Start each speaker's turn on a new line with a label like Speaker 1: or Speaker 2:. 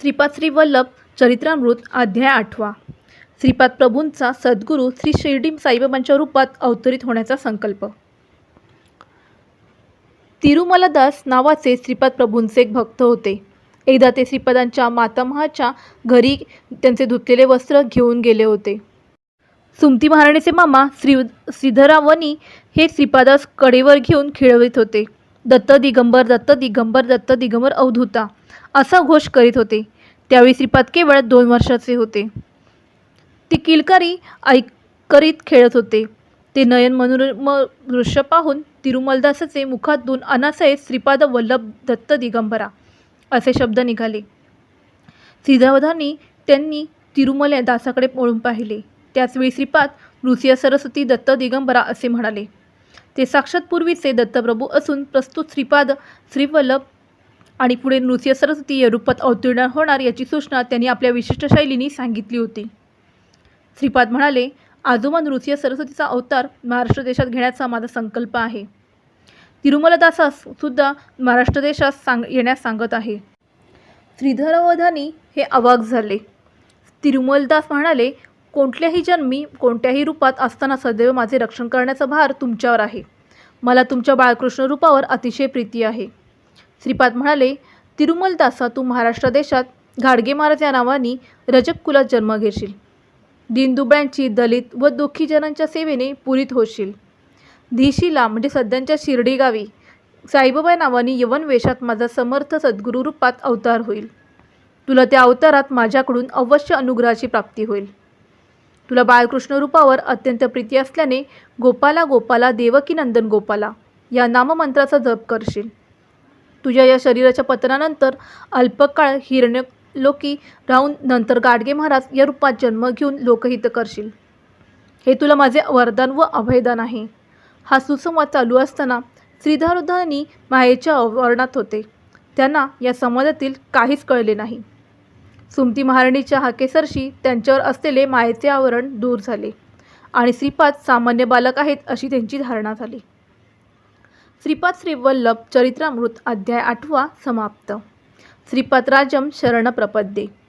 Speaker 1: श्रीपाद श्री वल्लभ चरित्रामृत अध्याय आठवा. श्रीपाद प्रभूंचा सद्गुरू श्री शिर्डी साईबाबांच्या रूपात अवतरित होण्याचा संकल्प. तिरुमलदास नावाचे श्रीपाद प्रभूंचे एक भक्त होते. एकदा ते श्रीपादांच्या मातामहाच्या घरी त्यांचे धुतलेले वस्त्र घेऊन गेले होते. सुमती महाराणीचे मामा श्री श्रीधरावनी हे श्रीपादास कडेवर घेऊन खेळवित होते. दत्त दिगंबर दत्त दिगंबर दत्त दिगंबर अवधूता असा घोष करीत होते. त्यावेळी श्रीपाद केवळ दोन वर्षाचे होते. ती किलकारी ऐक करीत खेळत होते. ते नयन मनोरम दृश्य पाहून तिरुमलदासाचे मुखातून अनासये श्रीपाद वल्लभ दत्त दिगंबरा असे शब्द निघाले. सिद्धावधानी त्यांनी तिरुमल दासाकडे पळून पाहिले. त्याचवेळी श्रीपाद ऋषिया सरस्वती दत्त दिगंबरा असे म्हणाले. ते साक्षात पूर्वीचे दत्तप्रभू असून प्रस्तुत श्रीपाद श्रीवल्लभ आणि पुढे नृत्य सरस्वती या रूपात अवतीर्ण होणार याची सूचना त्यांनी आपल्या विशिष्ट शैलीने सांगितली होती. श्रीपाद म्हणाले आजोबा नृत्य सरस्वतीचा अवतार महाराष्ट्र देशात घेण्याचा माझा संकल्प आहे. तिरुमलदासास सुद्धा महाराष्ट्र देशात सांग येण्यास सांगत आहे. श्रीधरवधानी हे अवाक झाले. तिरुमलदास म्हणाले कोणत्याही जन्मी कोणत्याही रूपात असताना सदैव माझे रक्षण करण्याचा भार तुमच्यावर आहे. मला तुमच्या बाळकृष्ण रूपावर अतिशय प्रीती आहे. श्रीपाद म्हणाले तिरुमलदासा तू महाराष्ट्र देशात घाडगे महाराज या नावाने रजक कुलात जन्म घेशील. दीनदुबळ्यांची दलित व दुःखी जनांच्या सेवेने पुरीत होशील. धीशीला म्हणजे सध्यांच्या शिर्डी गावी साईबाबा नावाने यवन वेशात माझा समर्थ सद्गुरू रूपात अवतार होईल. तुला त्या अवतारात माझ्याकडून अवश्य अनुग्रहाची प्राप्ती होईल. तुला बाळकृष्ण रूपावर अत्यंत प्रीती असल्याने गोपाला गोपाला देवकी नंदन गोपाला या नाममंत्राचा जप करशील. तुझ्या या शरीराच्या पतनानंतर अल्पकाळ हिरण्य लोकी राहून नंतर गाडगे महाराज या रूपात जन्म घेऊन लोकहित करशील. हे तुला माझे वरदान व अभयदान आहे. हा सुसंवाद चालू असताना श्रीधारुधानी मायेच्या अवर्णात होते. त्यांना या संवादातील काहीच कळले नाही. सुमती महाराणीच्या हाकेसरशी त्यांच्यावर असलेले मायेचे आवरण दूर झाले आणि श्रीपाद सामान्य बालक आहेत अशी त्यांची धारणा झाली. श्रीपाद श्रीवल्लभ चरित्रामृत अध्याय आठवा समाप्त. श्रीपाद राजम शरण प्रपद्ये.